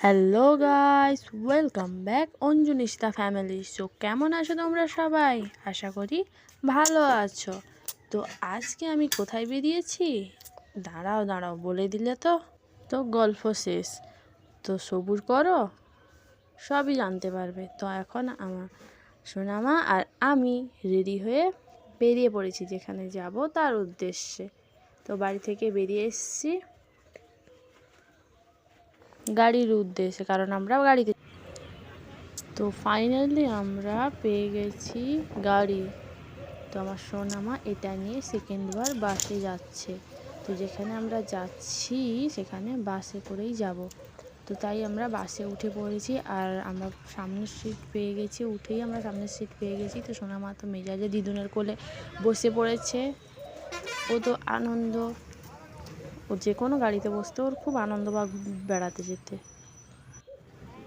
Hello guys welcome back অঞ্জুনিস্তা family so কেমন আছো তোমরা সবাই? আশা করি ভালো আছো। তো আজকে আমি কোথায় বেরিয়েছি? দাঁড়াও দাঁড়াও, বলে দিলে তো। তো গল্প শেষ। তো সবুর করো, সবই জানতে পারবে। তো এখন আমার সোনামা আর আমি রেডি হয়ে বেরিয়ে পড়েছি যেখানে যাব তার উদ্দেশ্যে। তো বাড়ি থেকে বেরিয়ে এসেছি। গাড়ির উদ্দেশ্যে, কারণ আমরা গাড়িতে তো ফাইনালি আমরা পেয়ে গেছি গাড়ি। তো আমার সোনামা এটা নিয়ে সেকেন্ডবার বাসে যাচ্ছে। তো যেখানে আমরা যাচ্ছি, সেখানে বাসে করেই যাব। তো তাই আমরা বাসে উঠে পড়েছি, আর আমরা সামনের সিট পেয়ে গেছি, উঠেই আমরা সামনের সিট পেয়ে গেছি। তো সোনামা তো মেজাজে দিদুনের কোলে বসে পড়েছে। ও তো আনন্দ ও যে কোনো গাড়িতে বসতে ওর খুব আনন্দ বা বেড়াতে যেতে।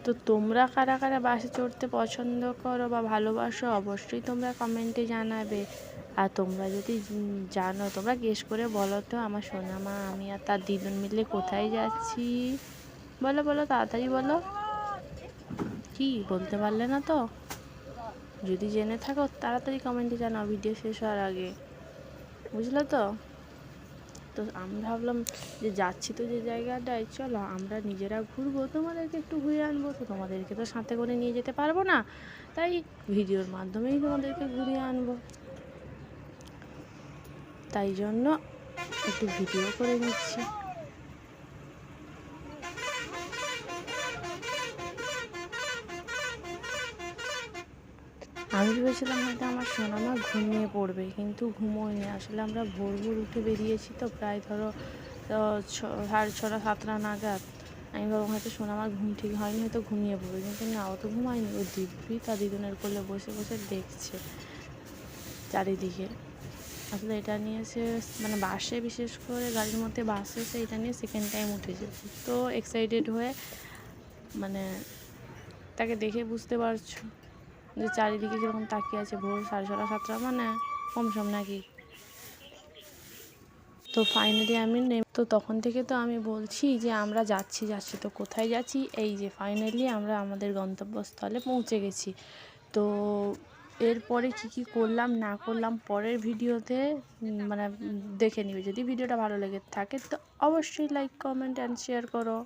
তো তোমরা কারা কারা বাসে চড়তে পছন্দ করো বা ভালোবাসো, অবশ্যই তোমরা কমেন্টে জানাবে। আর তোমরা যদি জানো, তোমরা গেস করে বলো তো আমার সোনামা, আমি আর তার দিদুন মিলে কোথায় যাচ্ছি? বলো বলো, তাড়াতাড়ি বলো। কি, বলতে পারলে না তো? যদি জেনে থাকো, তাড়াতাড়ি কমেন্টে জানাও ভিডিও শেষ হওয়ার আগে। বুঝলে তো? তো আমি ভাবলাম যে যাচ্ছি তো যে জায়গাটায়, চলো আমরা নিজেরা ঘুরবো, তোমাদেরকে একটু ঘুরে আনব, তো তোমাদেরকে তো সাথে করে নিয়ে যেতে পারব না। তাই ভিডিওর মাধ্যমেই তোমাদেরকে ঘুরিয়ে আনব। তাই জন্য একটু ভিডিও করে নিচ্ছি। আমি ভেবেছিলাম হয়তো আমার সোনামা ঘুমিয়ে পড়বে, কিন্তু ঘুমোয়নি। আসলে আমরা ভোর ভোর উঠে বেরিয়েছি তো প্রায় ধরো সাড়ে ছটা সাতটা নাগাদ। আমি ভাবলাম হয়তো সোনামার ঘুম ঠিক হয়নি, হয়তো ঘুমিয়ে পড়বে। কিন্তু না, ও তো ঘুমায়নি। ও দিব্যি তার দিদুনের কোলে বসে বসে দেখছে চারিদিকে। আসলে এটা নিয়ে সে মানে বাসে বিশেষ করে গাড়ির মধ্যে বাসে সে এটা নিয়ে সেকেন্ড টাইম উঠেছে তো এক্সাইটেড হয়ে মানে তাকে দেখে বুঝতে পারছ। যে চারিদিকে কীরকম তাকিয়ে আছে ভোর সাড়ে ছটা, সাতটা মানে কম সম নাকি। তো ফাইনালি আমি নেম তো তখন থেকে তো আমি বলছি যে আমরা যাচ্ছি যাচ্ছি। তো কোথায় যাচ্ছি? এই যে ফাইনালি আমরা আমাদের গন্তব্যস্থলে পৌঁছে গেছি। তো এরপরে কি কি করলাম, না করলাম, পরের ভিডিওতে মানে দেখে নিবে। যদি ভিডিওটা ভালো লেগে থাকে, তো অবশ্যই লাইক কমেন্ট অ্যান্ড শেয়ার করো।